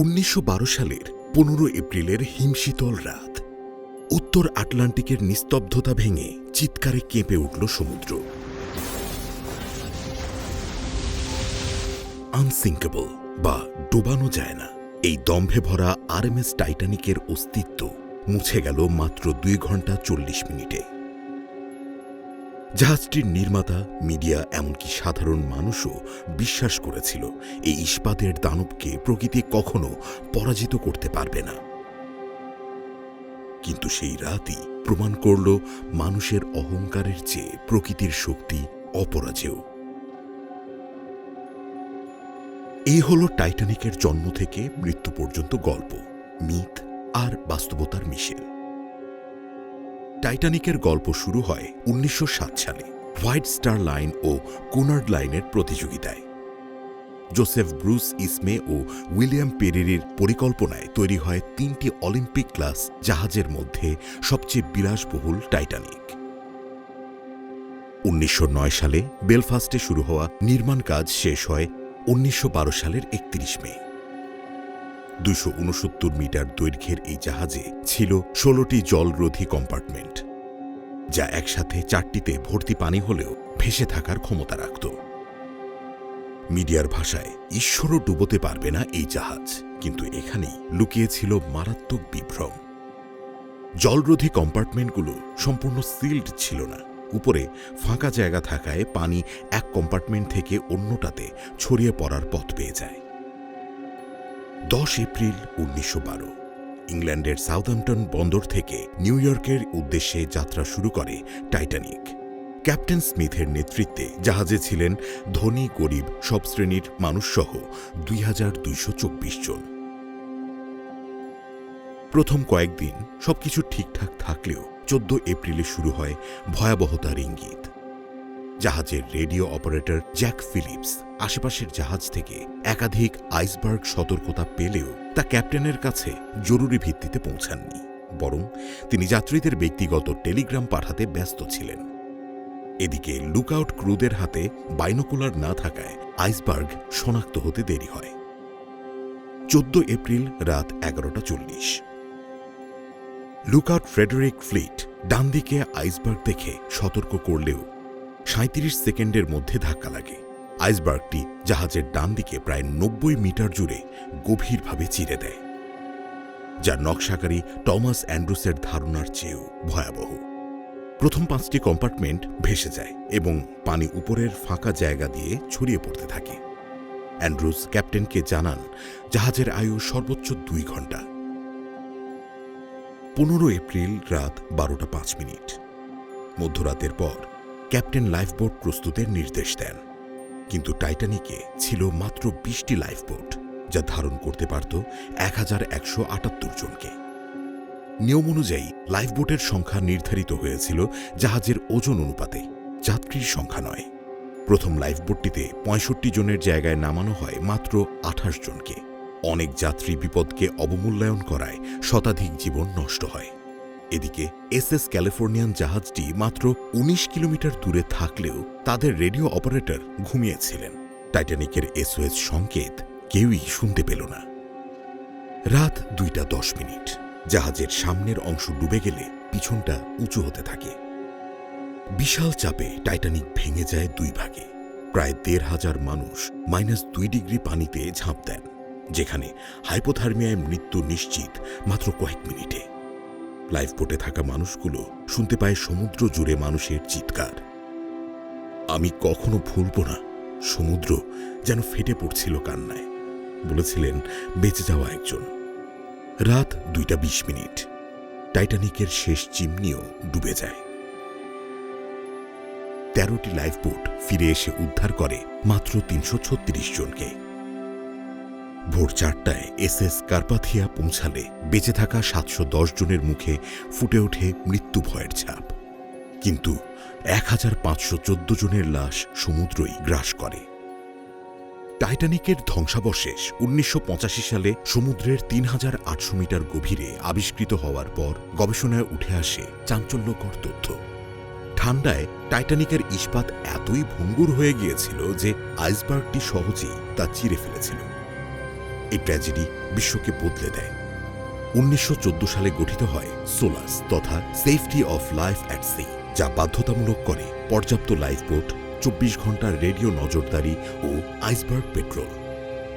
উনিশশো বারো সালের পনেরো এপ্রিলের হিমশীতল রাত। উত্তর আটলান্টিকের নিস্তব্ধতা ভেঙে চিৎকারে কেঁপে উঠল সমুদ্র। আনসিঙ্কেবল বা ডোবানো যায় না, এই দম্ভে ভরা আরএমএস টাইটানিকের অস্তিত্ব মুছে গেল মাত্র দুই ঘণ্টা চল্লিশ মিনিটে। জাহাজটির নির্মাতা, মিডিয়া, এমনকি সাধারণ মানুষও বিশ্বাস করেছিল এই ইস্পাতের দানবকে প্রকৃতি কখনো পরাজিত করতে পারবে না। কিন্তু সেই রাতই প্রমাণ করল মানুষের অহংকারের চেয়ে প্রকৃতির শক্তি অপরাজেয়। এই হল টাইটানিকের জন্ম থেকে মৃত্যু পর্যন্ত গল্প, মিথ আর বাস্তবতার মিশেল। টাইটানিকের গল্প শুরু হয় উনিশশো সাত সালে হোয়াইট স্টার লাইন ও কোনার্ড লাইনের প্রতিযোগিতায়। জোসেফ ব্রুস ইসমে ও উইলিয়াম পেরিরির পরিকল্পনায় তৈরি হয় তিনটি অলিম্পিক ক্লাস জাহাজের মধ্যে সবচেয়ে বিলাসবহুল টাইটানিক। উনিশশো নয় সালে বেলফাস্টে শুরু হওয়া নির্মাণ কাজ শেষ হয় উনিশশো বারো সালের একত্রিশ মে। দুশো মিটার দৈর্ঘ্যের এই জাহাজে ছিল ষোলোটি জলরোধী কম্পার্টমেন্ট, যা একসাথে চারটিতে ভর্তি পানি হলেও ভেসে থাকার ক্ষমতা রাখত। মিডিয়ার ভাষায়, ঈশ্বরও ডুবোতে পারবে না এই জাহাজ, কিন্তু এখানেই লুকিয়েছিল মারাত্মক বিভ্রম। জলরোধী কম্পার্টমেন্টগুলো সম্পূর্ণ সিল্ড ছিল না, উপরে ফাঁকা জায়গা থাকায় পানি এক কম্পার্টমেন্ট থেকে অন্যটাতে ছড়িয়ে পড়ার পথ পেয়ে যায়। দশ এপ্রিল উনিশশো বারো। ইংল্যান্ডের সাউথহ্যাম্পটন বন্দর থেকে নিউ ইয়র্কের উদ্দেশ্যে যাত্রা শুরু করে টাইটানিক। ক্যাপ্টেন স্মিথের নেতৃত্বে জাহাজে ছিলেন ধনী, গরিব সব শ্রেণির মানুষসহ দুই হাজার দুইশো চব্বিশ জন। প্রথম কয়েকদিন সবকিছু ঠিকঠাক থাকলেও চোদ্দ এপ্রিলে শুরু হয় ভয়াবহতার ইঙ্গিত। জাহাজের রেডিও অপারেটর জ্যাক ফিলিপস আশেপাশের জাহাজ থেকে একাধিক আইসবার্গ সতর্কতা পেলেও তা ক্যাপ্টেনের কাছে জরুরি ভিত্তিতে পৌঁছাননি, বরং তিনি যাত্রীদের ব্যক্তিগত টেলিগ্রাম পাঠাতে ব্যস্ত ছিলেন। এদিকে লুকআউট ক্রুদের হাতে বাইনোকুলার না থাকায় আইসবার্গ শনাক্ত হতে দেরি হয়। চোদ্দ এপ্রিল রাত এগারোটা চল্লিশ। লুকআউট ফ্রেডারিক ফ্লিট ডান দিকে আইসবার্গ দেখে সতর্ক করলেও সাঁত্রিশ সেকেন্ডের মধ্যে ধাক্কা লাগে। আইসবার্গটি জাহাজের ডান দিকে প্রায় নব্বই মিটার জুড়ে গভীরভাবে চিরে দেয় যার নকশাকারী টমাস অ্যান্ড্রুসের ধারণার চেয়েও ভয়াবহ। প্রথম পাঁচটি কম্পার্টমেন্ট ভেসে যায় এবং পানি উপরের ফাঁকা জায়গা দিয়ে ছড়িয়ে পড়তে থাকে। অ্যান্ড্রুস ক্যাপ্টেনকে জানান, জাহাজের আয়ু সর্বোচ্চ দুই ঘণ্টা। পনেরো এপ্রিল রাত বারোটা পাঁচ মিনিট। মধ্যরাতের পর ক্যাপ্টেন লাইফবোট প্রস্তুতের নির্দেশ দেন। কিন্তু টাইটানিকে ছিল মাত্র বিশটি লাইফবোট, যা ধারণ করতে পারত এক হাজার একশো আটাত্তর জনকে। নিয়ম অনুযায়ী, লাইফবোটের সংখ্যা নির্ধারিত হয়েছিল জাহাজের ওজন অনুপাতে, যাত্রীর সংখ্যা নয়। প্রথম লাইফবোটটিতে পঁয়ষট্টি জনের জায়গায় নামানো হয় মাত্র আঠাশ জনকে। অনেক যাত্রী বিপদকে অবমূল্যায়ন করায় শতাধিক জীবন নষ্ট হয়। এদিকে এসএস ক্যালিফোর্নিয়ান জাহাজটি মাত্র ১৯ কিলোমিটার দূরে থাকলেও তাদের রেডিও অপারেটর ঘুমিয়েছিলেন। টাইটানিকের এসওএস সংকেত কেউই শুনতে পেল না। রাত দুইটা দশ মিনিট। জাহাজের সামনের অংশ ডুবে গেলে পিছনটা উঁচু হতে থাকে। বিশাল চাপে টাইটানিক ভেঙে যায় দুই ভাগে। প্রায় দেড় হাজার মানুষ মাইনাস দুই ডিগ্রি পানিতে ঝাঁপ দেন, যেখানে হাইপোথার্মিয়ায় মৃত্যু নিশ্চিত মাত্র কয়েক মিনিটে। লাইফবোটে থাকা মানুষগুলো শুনতে পায় সমুদ্র জুড়ে মানুষের চিৎকার। আমি কখনো ভুলব না, সমুদ্র যেন ফেটে পড়ছিল কান্নায়, বলেছিলেন বেঁচে যাওয়া একজন। রাত দুইটা বিশ মিনিট, টাইটানিকের শেষ চিমনিও ডুবে যায়। তেরোটি লাইফবোট ফিরে এসে উদ্ধার করে মাত্র তিনশো ছত্রিশ জনকে। ভোর চারটায় এস এস কার্পাথিয়া পৌঁছালে বেঁচে থাকা সাতশো দশ জনের মুখে ফুটে ওঠে মৃত্যু ভয়ের ছাপ। কিন্তু এক হাজার পাঁচশো চোদ্দ জনের লাশ সমুদ্রই গ্রাস করে। টাইটানিকের ধ্বংসাবশেষ উনিশশো পঁচাশি সালে সমুদ্রের তিন হাজার আটশো মিটার গভীরে আবিষ্কৃত হওয়ার পর গবেষণায় উঠে আসে চাঞ্চল্যকর তথ্য। ঠান্ডায় টাইটানিকের ইস্পাত এতই ভঙ্গুর হয়ে গিয়েছিল যে আইসবার্গটি সহজেই তা চিরে ফেলেছিল। এই ট্র্যাজেডি বিশ্বকে বদলে দেয়। উনিশশো চোদ্দ সালে গঠিত হয় সোলাস তথা safety of life at sea যা বাধ্যতামূলক করে পর্যাপ্ত লাইফবোট চব্বিশ ঘণ্টার রেডিও নজরদারি ও আইসবার্গ পেট্রোল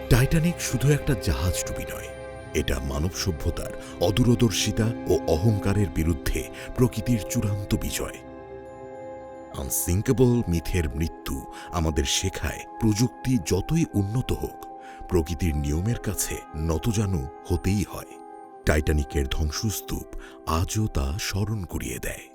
টাইটানিক শুধু একটা জাহাজ ডুবি নয়, এটা মানব সভ্যতার অদূরদর্শিতা ও অহংকারের বিরুদ্ধে প্রকৃতির চূড়ান্ত বিজয়। আনসিঙ্কেবল মিথের মৃত্যু আমাদের শেখায় প্রযুক্তি যতই উন্নত হোক প্রকৃতির নিয়মের কাছে নতজানু হতেই হয়। টাইটানিকের ধ্বংসস্তূপ আজও তা স্মরণ করিয়ে দেয়।